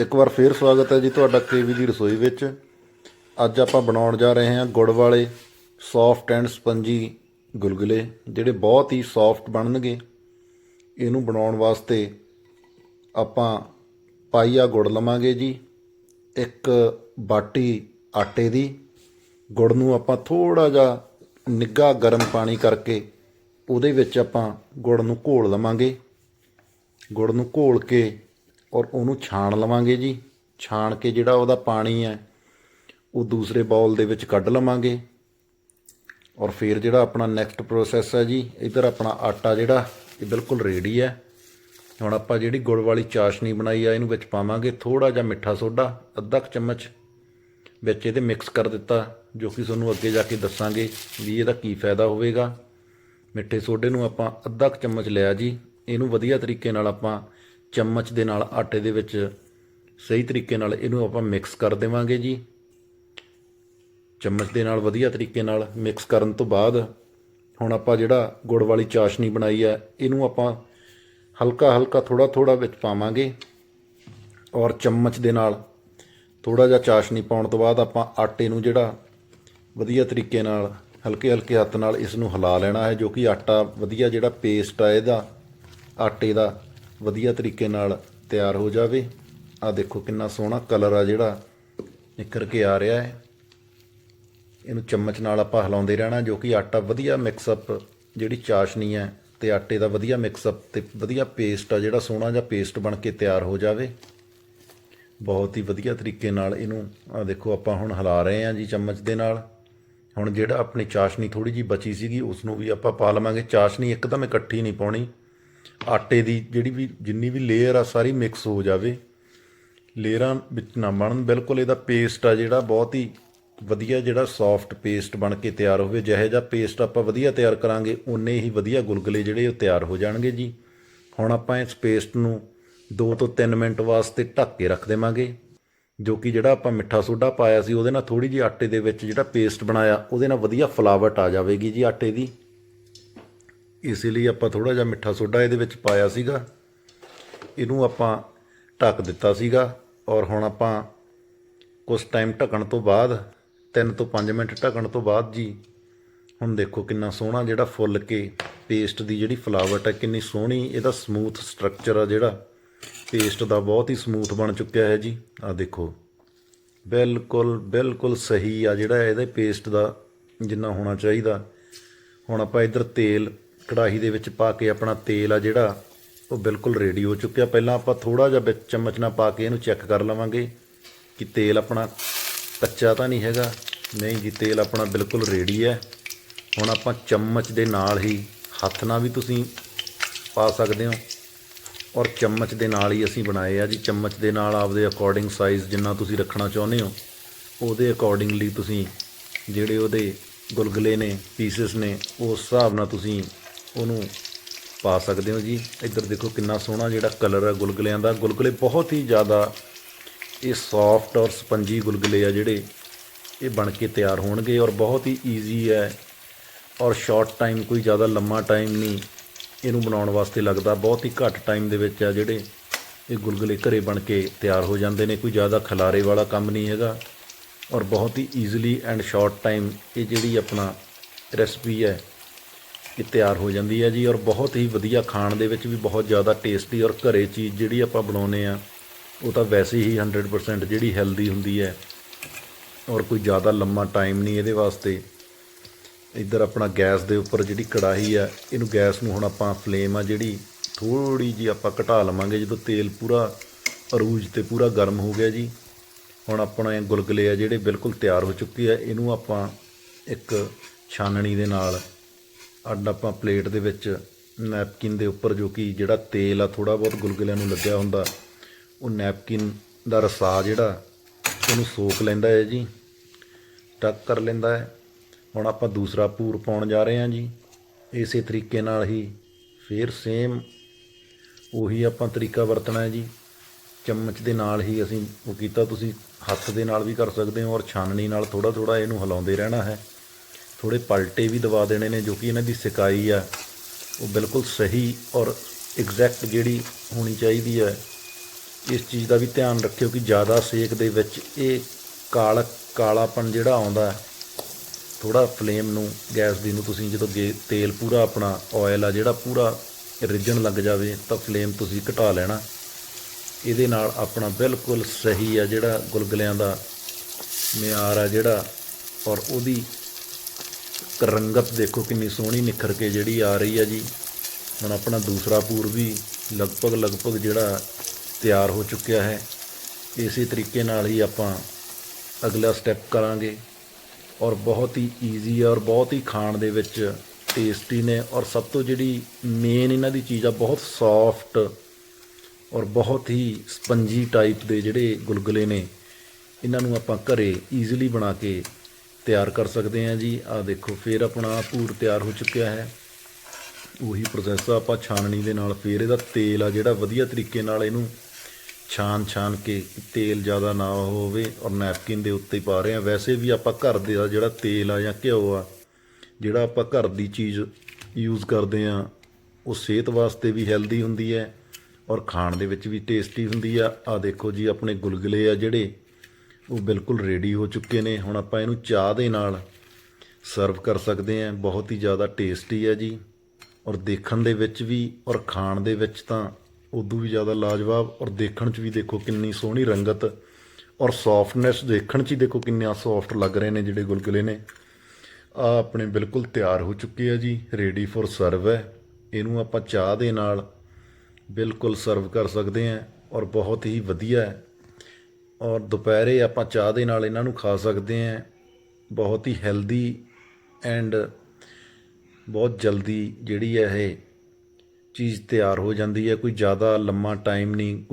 ਇੱਕ ਵਾਰ ਫੇਰ ਸਵਾਗਤ ਹੈ ਜੀ ਤੁਹਾਡਾ ਕੇਵੀ ਦੀ ਰਸੋਈ ਵਿੱਚ। ਅੱਜ ਆਪਾਂ ਬਣਾਉਣ ਜਾ ਰਹੇ ਹਾਂ ਗੁੜ ਵਾਲੇ ਸੌਫਟ ਐਂਡ ਸਪੰਜੀ ਗੁਲਗੁਲੇ, ਜਿਹੜੇ ਬਹੁਤ ਹੀ ਸੌਫਟ ਬਣਨਗੇ। ਇਹਨੂੰ ਬਣਾਉਣ ਵਾਸਤੇ ਆਪਾਂ ਪਾਈਆ ਗੁੜ ਲਵਾਂਗੇ ਜੀ। ਇੱਕ ਬਾਟੀ ਆਟੇ ਦੀ। ਗੁੜ ਨੂੰ ਆਪਾਂ ਥੋੜਾ ਜਿਹਾ ਨਿੱਘਾ ਗਰਮ ਪਾਣੀ ਕਰਕੇ ਉਹਦੇ ਵਿੱਚ ਆਪਾਂ ਗੁੜ ਨੂੰ ਘੋਲ ਲਵਾਂਗੇ। ਗੁੜ ਨੂੰ ਘੋਲ ਕੇ ਔਰ ਉਹਨੂੰ ਛਾਣ ਲਵਾਂਗੇ ਜੀ। ਛਾਣ ਕੇ ਜਿਹੜਾ ਉਹਦਾ ਪਾਣੀ ਹੈ, ਉਹ ਦੂਸਰੇ ਬਾਉਲ ਦੇ ਵਿੱਚ ਕੱਢ ਲਵਾਂਗੇ। ਔਰ ਫਿਰ ਜਿਹੜਾ ਆਪਣਾ ਨੈਕਸਟ ਪ੍ਰੋਸੈਸ ਹੈ ਜੀ, ਇਧਰ ਆਪਣਾ ਆਟਾ ਜਿਹੜਾ, ਇਹ ਬਿਲਕੁਲ ਰੈਡੀ ਹੈ। ਹੁਣ ਆਪਾਂ ਜਿਹੜੀ ਗੁੜ ਵਾਲੀ ਚਾਸ਼ਨੀ ਬਣਾਈ ਆ, ਇਹਨੂੰ ਵਿੱਚ ਪਾਵਾਂਗੇ ਥੋੜਾ ਜਿਹਾ ਮਿੱਠਾ ਸੋਡਾ, ਅੱਧਾ ਕੁ ਚਮਚ ਵਿੱਚ ਇਹਦੇ ਮਿਕਸ ਕਰ ਦਿੱਤਾ, ਜੋ ਕਿ ਤੁਹਾਨੂੰ ਅੱਗੇ ਜਾ ਕੇ ਦੱਸਾਂਗੇ ਵੀ ਇਹਦਾ ਕੀ ਫਾਇਦਾ ਹੋਵੇਗਾ। ਮਿੱਠੇ ਸੋਡੇ ਨੂੰ ਆਪਾਂ ਅੱਧਾ ਕੁ ਚਮਚ ਲਿਆ ਜੀ। ਇਹਨੂੰ ਵਧੀਆ ਤਰੀਕੇ ਨਾਲ ਆਪਾਂ ਚਮਚ ਦੇ ਨਾਲ ਆਟੇ ਦੇ ਵਿੱਚ ਸਹੀ ਤਰੀਕੇ ਨਾਲ ਇਹਨੂੰ ਆਪਾਂ ਮਿਕਸ ਕਰ ਦੇਵਾਂਗੇ ਜੀ। ਚਮਚ ਦੇ ਨਾਲ ਵਧੀਆ ਤਰੀਕੇ ਨਾਲ ਮਿਕਸ ਕਰਨ ਤੋਂ ਬਾਅਦ ਹੁਣ ਆਪਾਂ ਜਿਹੜਾ ਗੁੜ ਵਾਲੀ ਚਾਸ਼ਨੀ ਬਣਾਈ ਹੈ ਇਹਨੂੰ ਆਪਾਂ ਹਲਕਾ ਹਲਕਾ ਥੋੜਾ ਥੋੜਾ ਵਿੱਚ ਪਾਵਾਂਗੇ। ਔਰ ਚਮਚ ਦੇ ਨਾਲ ਥੋੜਾ ਜਿਹਾ ਚਾਸ਼ਨੀ ਪਾਉਣ ਤੋਂ ਬਾਅਦ ਆਪਾਂ ਆਟੇ ਨੂੰ ਜਿਹੜਾ ਵਧੀਆ ਤਰੀਕੇ ਨਾਲ ਹਲਕੇ ਹਲਕੇ ਹੱਥ ਨਾਲ ਇਸ ਨੂੰ ਹਿਲਾ ਲੈਣਾ ਹੈ, ਜੋ ਕਿ ਆਟਾ ਵਧੀਆ ਜਿਹੜਾ ਪੇਸਟ ਆ ਇਹਦਾ, ਆਟੇ ਦਾ ਵਧੀਆ ਤਰੀਕੇ ਨਾਲ ਤਿਆਰ ਹੋ ਜਾਵੇ। ਆ ਦੇਖੋ ਕਿੰਨਾ ਸੋਹਣਾ ਕਲਰ ਆ ਜਿਹੜਾ ਨਿਕਲ ਕੇ ਆ ਰਿਹਾ ਹੈ। ਇਹਨੂੰ ਚਮਚ ਨਾਲ ਆਪਾਂ ਹਿਲਾਉਂਦੇ ਰਹਿਣਾ ਜੋ ਕਿ ਆਟਾ ਵਧੀਆ ਮਿਕਸ ਅਪ ਜਿਹੜੀ ਚਾਸ਼ਨੀ ਹੈ ਤੇ ਆਟੇ ਦਾ ਵਧੀਆ ਮਿਕਸ ਅਪ ਤੇ ਵਧੀਆ ਪੇਸਟ ਆ ਜਿਹੜਾ ਸੋਹਣਾ ਜਿਹਾ ਪੇਸਟ ਬਣ ਕੇ ਤਿਆਰ ਹੋ ਜਾਵੇ। ਬਹੁਤ ਹੀ ਵਧੀਆ ਤਰੀਕੇ ਨਾਲ ਇਹਨੂੰ ਆ ਦੇਖੋ ਆਪਾਂ ਹੁਣ ਹਿਲਾ ਰਹੇ ਹਾਂ ਜੀ ਚਮਚ ਦੇ ਨਾਲ। ਹੁਣ ਜਿਹੜਾ ਆਪਣੀ ਚਾਸ਼ਨੀ ਥੋੜੀ ਜੀ ਬਚੀ ਸੀਗੀ ਉਸ ਨੂੰ ਵੀ ਆਪਾਂ ਪਾ ਲਵਾਂਗੇ। ਚਾਸ਼ਨੀ ਇੱਕਦਮ ਇਕੱਠੀ ਨਹੀਂ ਪਾਉਣੀ। ਆਟੇ ਦੀ ਜਿਹੜੀ ਵੀ, ਜਿੰਨੀ ਵੀ ਲੇਅਰ ਆ, ਸਾਰੀ ਮਿਕਸ ਹੋ ਜਾਵੇ। ਲੇਅਰਾਂ ਵਿੱਚ ਨਾ ਬਣਨ, ਬਿਲਕੁਲ ਇਹਦਾ ਪੇਸਟ ਆ ਜਿਹੜਾ, ਬਹੁਤ ਹੀ ਵਧੀਆ ਜਿਹੜਾ ਸੌਫਟ ਪੇਸਟ ਬਣ ਕੇ ਤਿਆਰ ਹੋਵੇ। ਜਿਹੇ ਜਿਹਾ ਪੇਸਟ ਆਪਾਂ ਵਧੀਆ ਤਿਆਰ ਕਰਾਂਗੇ ਉਨੇ ਹੀ ਵਧੀਆ ਗੁਲਗੁਲੇ ਜਿਹੜੇ ਉਹ ਤਿਆਰ ਹੋ ਜਾਣਗੇ ਜੀ। ਹੁਣ ਆਪਾਂ ਇਸ ਪੇਸਟ ਨੂੰ 2 ਤੋਂ 3 ਮਿੰਟ ਵਾਸਤੇ ਢੱਕ ਕੇ ਰੱਖ ਦੇਵਾਂਗੇ। ਜੋ ਕਿ ਜਿਹੜਾ ਆਪਾਂ ਮਿੱਠਾ ਸੋਡਾ ਪਾਇਆ ਸੀ, ਉਹਦੇ ਨਾਲ ਥੋੜੀ ਜਿਹੀ ਆਟੇ ਦੇ ਵਿੱਚ ਜਿਹੜਾ ਪੇਸਟ ਬਣਾਇਆ, ਉਹਦੇ ਨਾਲ ਵਧੀਆ ਫਲਾਵਟ ਆ ਜਾਵੇਗੀ ਜੀ ਆਟੇ ਦੀ। ਇਸੇ ਲਈ ਆਪਾਂ ਥੋੜਾ ਜਿਹਾ ਮਿੱਠਾ ਸੋਡਾ ਇਹਦੇ ਵਿੱਚ ਪਾਇਆ ਸੀਗਾ। ਇਹਨੂੰ ਆਪਾਂ ਢੱਕ ਦਿੱਤਾ ਸੀਗਾ ਔਰ ਹੁਣ ਆਪਾਂ ਕੁਝ ਟਾਈਮ ਢੱਕਣ ਤੋਂ ਬਾਅਦ 3 ਤੋਂ 5 ਮਿੰਟ ਢੱਕਣ ਤੋਂ ਬਾਅਦ ਜੀ, ਹੁਣ ਦੇਖੋ ਕਿੰਨਾ ਸੋਹਣਾ ਜਿਹੜਾ ਫੁੱਲ ਕੇ ਪੇਸਟ ਦੀ ਜਿਹੜੀ ਫਲਾਵਟ ਹੈ, ਕਿੰਨੀ ਸੋਹਣੀ ਇਹਦਾ ਸਮੂਥ ਸਟਰਕਚਰ ਆ ਜਿਹੜਾ। ਪੇਸਟ ਦਾ ਬਹੁਤ ਹੀ ਸਮੂਥ ਬਣ ਚੁੱਕਿਆ ਹੈ ਜੀ। ਆ ਦੇਖੋ, ਬਿਲਕੁਲ ਬਿਲਕੁਲ ਸਹੀ ਆ ਜਿਹੜਾ ਇਹਦੇ ਪੇਸਟ ਦਾ ਜਿੰਨਾ ਹੋਣਾ ਚਾਹੀਦਾ। ਹੁਣ ਆਪਾਂ ਇੱਧਰ ਤੇਲ ਕੜਾਹੀ ਦੇ ਵਿੱਚ ਪਾ ਕੇ ਆਪਣਾ ਤੇਲ ਆ ਜਿਹੜਾ, ਉਹ ਬਿਲਕੁਲ ਰੈਡੀ ਹੋ ਚੁੱਕਿਆ। ਪਹਿਲਾਂ ਆਪਾਂ ਥੋੜਾ ਜਿਹਾ ਵਿੱਚ ਚਮਚ ਨਾਲ ਪਾ ਕੇ ਇਹਨੂੰ ਚੈੱਕ ਕਰ ਲਵਾਂਗੇ ਕਿ ਤੇਲ ਆਪਣਾ ਕੱਚਾ ਤਾਂ ਨਹੀਂ ਹੈਗਾ। ਨਹੀਂ ਜੀ, ਤੇਲ ਆਪਣਾ ਬਿਲਕੁਲ ਰੈਡੀ ਹੈ। ਹੁਣ ਆਪਾਂ ਚਮਚ ਦੇ ਨਾਲ ਹੀ ਹੱਥ ਨਾਲ ਵੀ ਤੁਸੀਂ ਪਾ ਸਕਦੇ ਹੋ। ਔਰ ਚਮਚ ਦੇ ਨਾਲ ਹੀ ਅਸੀਂ ਬਣਾਏ ਆ ਜੀ। ਚਮਚ ਦੇ ਨਾਲ ਆਪਦੇ ਅਕੋਰਡਿੰਗ ਸਾਈਜ਼ ਜਿੰਨਾ ਤੁਸੀਂ ਰੱਖਣਾ ਚਾਹੁੰਦੇ ਹੋ, ਉਹਦੇ ਅਕੋਰਡਿੰਗਲੀ ਤੁਸੀਂ ਜਿਹੜੇ ਉਹਦੇ ਗੁਲਗੁਲੇ ਨੇ ਪੀਸਸ ਨੇ, ਉਸ ਹਿਸਾਬ ਨਾਲ ਤੁਸੀਂ ਉਹਨੂੰ ਪਾ ਸਕਦੇ ਹੋ ਜੀ। ਇੱਧਰ ਦੇਖੋ ਕਿੰਨਾ ਸੋਹਣਾ ਜਿਹੜਾ ਕਲਰ ਹੈ ਗੁਲਗੁਲਿਆਂ ਦਾ। ਗੁਲਗੁਲੇ ਬਹੁਤ ਹੀ ਜ਼ਿਆਦਾ ਇਹ ਸੌਫਟ ਔਰ ਸਪੰਜੀ ਗੁਲਗੁਲੇ ਆ ਜਿਹੜੇ ਇਹ ਬਣ ਕੇ ਤਿਆਰ ਹੋਣਗੇ ਔਰ ਬਹੁਤ ਹੀ ਈਜ਼ੀ ਹੈ ਔਰ ਸ਼ਾਰਟ ਟਾਈਮ ਕੋਈ ਜ਼ਿਆਦਾ ਲੰਮਾ ਟਾਈਮ ਨਹੀਂ ਇਹਨੂੰ ਬਣਾਉਣ ਵਾਸਤੇ ਲੱਗਦਾ। ਬਹੁਤ ਹੀ ਘੱਟ ਟਾਈਮ ਦੇ ਵਿੱਚ ਆ ਜਿਹੜੇ ਇਹ ਗੁਲਗੁਲੇ ਘਰੇ ਬਣ ਕੇ ਤਿਆਰ ਹੋ ਜਾਂਦੇ ਨੇ। ਕੋਈ ਜ਼ਿਆਦਾ ਖਲਾਰੇ ਵਾਲਾ ਕੰਮ ਨਹੀਂ ਹੈਗਾ ਔਰ ਬਹੁਤ ਹੀ ਈਜ਼ੀਲੀ ਐਂਡ ਸ਼ਾਰਟ ਟਾਈਮ ਇਹ ਜਿਹੜੀ ਆਪਣਾ ਰੈਸਪੀ ਹੈ ਇਹ ਤਿਆਰ ਹੋ ਜਾਂਦੀ ਹੈ ਜੀ ਔਰ ਬਹੁਤ ਹੀ ਵਧੀਆ ਖਾਣ ਦੇ ਵਿੱਚ ਵੀ ਬਹੁਤ ਜ਼ਿਆਦਾ ਟੇਸਟੀ ਔਰ ਘਰੇ ਚੀਜ਼ ਜਿਹੜੀ ਆਪਾਂ ਬਣਾਉਨੇ ਆ ਉਹ ਤਾਂ ਵੈਸੇ ਹੀ 100% ਜਿਹੜੀ ਹੈਲਦੀ ਹੁੰਦੀ ਹੈ ਔਰ ਕੋਈ ਜ਼ਿਆਦਾ ਲੰਮਾ ਟਾਈਮ ਨਹੀਂ ਇਹਦੇ ਵਾਸਤੇ। ਇੱਧਰ ਆਪਣਾ ਗੈਸ ਦੇ ਉੱਪਰ ਜਿਹੜੀ ਕੜਾਹੀ ਆ, ਇਹਨੂੰ ਗੈਸ ਨੂੰ ਹੁਣ ਆਪਾਂ ਫਲੇਮ ਆ ਜਿਹੜੀ ਥੋੜੀ ਜੀ ਆਪਾਂ ਘਟਾ ਲਵਾਂਗੇ ਜਦੋਂ ਤੇਲ ਪੂਰਾ ਅਰੂਜ ਤੇ ਪੂਰਾ ਗਰਮ ਹੋ ਗਿਆ ਜੀ। ਹੁਣ ਆਪਣਾ ਇਹ ਗੁਲਗੁਲੇ ਆ ਜਿਹੜੇ ਬਿਲਕੁਲ ਤਿਆਰ ਹੋ ਚੁੱਕੇ ਆ, ਇਹਨੂੰ ਆਪਾਂ ਇੱਕ ਛਾਨਣੀ ਦੇ ਨਾਲ ਅੱਡ ਆਪਾਂ ਪਲੇਟ ਦੇ ਵਿੱਚ ਨੈਪਕਿਨ ਦੇ ਉੱਪਰ ਜੋ ਕਿ ਜਿਹੜਾ ਤੇਲ ਆ ਥੋੜਾ ਬਹੁਤ ਗੁਲਗੁਲਿਆਂ ਨੂੰ ਲੱਗਿਆ ਹੁੰਦਾ, ਉਹ ਨੈਪਕਿਨ ਦਾ ਰਸਾ ਜਿਹੜਾ, ਉਹਨੂੰ ਸੋਕ ਲੈਂਦਾ ਹੈ ਜੀ, ਟੱਕ ਕਰ ਲੈਂਦਾ ਹੈ। ਹੁਣ ਆਪਾਂ ਦੂਸਰਾ ਪੂਰ ਪਾਉਣ ਜਾ ਰਹੇ ਹਾਂ ਜੀ, ਇਸੇ ਤਰੀਕੇ ਨਾਲ ਹੀ ਫੇਰ ਸੇਮ ਉਹੀ ਆਪਾਂ ਤਰੀਕਾ ਵਰਤਣਾ ਹੈ ਜੀ। ਚਮਚ ਦੇ ਨਾਲ ਹੀ ਅਸੀਂ ਉਹ ਕੀਤਾ, ਤੁਸੀਂ ਹੱਥ ਦੇ ਨਾਲ ਵੀ ਕਰ ਸਕਦੇ ਹੋ ਔਰ ਛਾਨਣੀ ਨਾਲ ਥੋੜਾ ਥੋੜਾ ਇਹਨੂੰ ਹਿਲਾਉਂਦੇ ਰਹਿਣਾ ਹੈ। ਥੋੜੇ ਪਲਟੇ ਵੀ ਦਵਾ ਦੇਣੇ ਨੇ ਜੋ ਕਿ ਇਹਨਾਂ ਦੀ ਸਿਕਾਈ ਆ। ਉਹ ਬਿਲਕੁਲ ਸਹੀ ਔਰ ਐਗਜ਼ੈਕਟ ਜਿਹੜੀ ਹੋਣੀ ਚਾਹੀਦੀ ਹੈ ਇਸ ਚੀਜ਼ ਦਾ ਵੀ ਧਿਆਨ ਰੱਖਿਓ ਕਿ ਜ਼ਿਆਦਾ ਸੇਕ ਦੇ ਵਿੱਚ ਇਹ ਕਾਲਾ ਕਾਲਾਪਨ ਜਿਹੜਾ ਆਉਂਦਾ ਹੈ ਥੋੜਾ ਫਲੇਮ ਨੂੰ, ਗੈਸ ਦੀ ਨੂੰ ਤੁਸੀਂ ਜਦੋਂ ਗੇ- ਤੇਲ ਪੂਰਾ ਆਪਣਾ ਆਇਲ ਆ, ਜਿਹੜਾ ਪੂਰਾ ਰਿੱਝਣ ਲੱਗ ਜਾਵੇ ਤਾਂ ਫਲੇਮ ਤੁਸੀਂ ਘਟਾ ਲੈਣਾ। ਇਹਦੇ ਨਾਲ ਆਪਣਾ ਬਿਲਕੁਲ ਸਹੀ ਆ ਜਿਹੜਾ ਗੁਲਗੁਲਿਆਂ ਦਾ ਮਿਆਰ ਆ ਜਿਹੜਾ ਔਰ ਉਹਦੀ ਰੰਗਤ ਦੇਖੋ ਕਿੰਨੀ ਸੋਹਣੀ ਨਿਖਰ ਕੇ ਜਿਹੜੀ ਆ ਰਹੀ ਆ ਜੀ। ਹੁਣ ਆਪਣਾ ਦੂਸਰਾ ਪੂਰ ਵੀ ਲਗਭਗ ਲਗਭਗ ਜਿਹੜਾ ਤਿਆਰ ਹੋ ਚੁੱਕਿਆ ਹੈ। ਇਸੇ ਤਰੀਕੇ ਨਾਲ ਹੀ ਆਪਾਂ ਅਗਲਾ ਸਟੈਪ ਕਰਾਂਗੇ ਔਰ ਬਹੁਤ ਹੀ ਈਜ਼ੀ ਹੈ ਔਰ ਬਹੁਤ ਹੀ ਖਾਣ ਦੇ ਵਿੱਚ ਟੇਸਟੀ ਨੇ ਔਰ ਸਭ ਤੋਂ ਜਿਹੜੀ ਮੇਨ ਇਹਨਾਂ ਦੀ ਚੀਜ਼ ਆ, ਬਹੁਤ ਸੌਫਟ ਔਰ ਬਹੁਤ ਹੀ ਸਪੰਜੀ ਟਾਈਪ ਦੇ ਜਿਹੜੇ ਗੁਲਗੁਲੇ ਨੇ, ਇਹਨਾਂ ਨੂੰ ਆਪਾਂ ਘਰੇ ਈਜ਼ੀਲੀ ਬਣਾ ਕੇ ਤਿਆਰ ਕਰ ਸਕਦੇ ਹਾਂ ਜੀ। ਆ ਦੇਖੋ, ਫਿਰ ਆਪਣਾ ਪੂਰ ਤਿਆਰ ਹੋ ਚੁੱਕਿਆ ਹੈ। ਉਹੀ ਪ੍ਰੋਸੈਸ ਆ, ਆਪਾਂ ਛਾਨਣੀ ਦੇ ਨਾਲ ਫਿਰ ਇਹਦਾ ਤੇਲ ਆ, ਜਿਹੜਾ ਵਧੀਆ ਤਰੀਕੇ ਨਾਲ ਇਹਨੂੰ ਛਾਨ ਛਾਨ ਕੇ ਤੇਲ ਜ਼ਿਆਦਾ ਨਾ ਹੋਵੇ ਔਰ ਨੈਪਕਿਨ ਦੇ ਉੱਤੇ ਪਾ ਰਹੇ ਆ ਵੈਸੇ ਵੀ ਆਪਾਂ ਘਰ ਦੇ ਦਾ ਜਿਹੜਾ ਤੇਲ ਆ ਜਾਂ ਘਿਓ ਆ, ਜਿਹੜਾ ਆਪਾਂ ਘਰ ਦੀ ਚੀਜ਼ ਯੂਜ਼ ਕਰਦੇ ਆ ਉਹ ਸਿਹਤ ਵਾਸਤੇ ਵੀ ਹੈਲਦੀ ਹੁੰਦੀ ਹੈ ਔਰ ਖਾਣ ਦੇ ਵਿੱਚ ਵੀ ਟੇਸਟੀ ਹੁੰਦੀ ਆ। ਆ ਦੇਖੋ ਜੀ, ਆਪਣੇ ਗੁਲਗੁਲੇ ਆ ਜਿਹੜੇ ਉਹ ਬਿਲਕੁਲ ਰੈਡੀ ਹੋ ਚੁੱਕੇ ਨੇ। ਹੁਣ ਆਪਾਂ ਇਹਨੂੰ ਚਾਹ ਦੇ ਨਾਲ ਸਰਵ ਕਰ ਸਕਦੇ ਹਾਂ। ਬਹੁਤ ਹੀ ਜ਼ਿਆਦਾ ਟੇਸਟੀ ਹੈ ਜੀ। ਔਰ ਦੇਖਣ ਦੇ ਵਿੱਚ ਵੀ ਔਰ ਖਾਣ ਦੇ ਵਿੱਚ ਤਾਂ ਉਦੋਂ ਵੀ ਜ਼ਿਆਦਾ ਲਾਜਵਾਬ। ਔਰ ਦੇਖਣ 'ਚ ਵੀ ਦੇਖੋ ਕਿੰਨੀ ਸੋਹਣੀ ਰੰਗਤ ਔਰ ਸੌਫਟਨੈਸ ਦੇਖਣ 'ਚ ਹੀ ਦੇਖੋ ਕਿੰਨਾ ਸੌਫਟ ਲੱਗ ਰਹੇ ਨੇ ਜਿਹੜੇ ਗੁਲਗੁਲੇ ਨੇ। ਆ ਆਪਣੇ ਬਿਲਕੁਲ ਤਿਆਰ ਹੋ ਚੁੱਕੇ ਆ ਜੀ। ਰੈਡੀ ਫॉर ਸਰਵ ਹੈ। ਇਹਨੂੰ ਆਪਾਂ ਚਾਹ ਦੇ ਨਾਲ ਬਿਲਕੁਲ ਸਰਵ ਕਰ ਸਕਦੇ ਹਾਂ। ਔਰ ਬਹੁਤ ਹੀ ਵਧੀਆ ਹੈ। ਔਰ ਦੁਪਹਿਰੇ ਆਪਾਂ ਚਾਹ ਦੇ ਨਾਲ ਇਹਨਾਂ ਨੂੰ ਖਾ ਸਕਦੇ ਹਾਂ। ਬਹੁਤ ਹੀ ਹੈਲਦੀ ਐਂਡ ਬਹੁਤ ਜਲਦੀ ਜਿਹੜੀ ਹੈ ਇਹ ਚੀਜ਼ ਤਿਆਰ ਹੋ ਜਾਂਦੀ ਹੈ। ਕੋਈ ਜ਼ਿਆਦਾ ਲੰਮਾ ਟਾਈਮ ਨਹੀਂ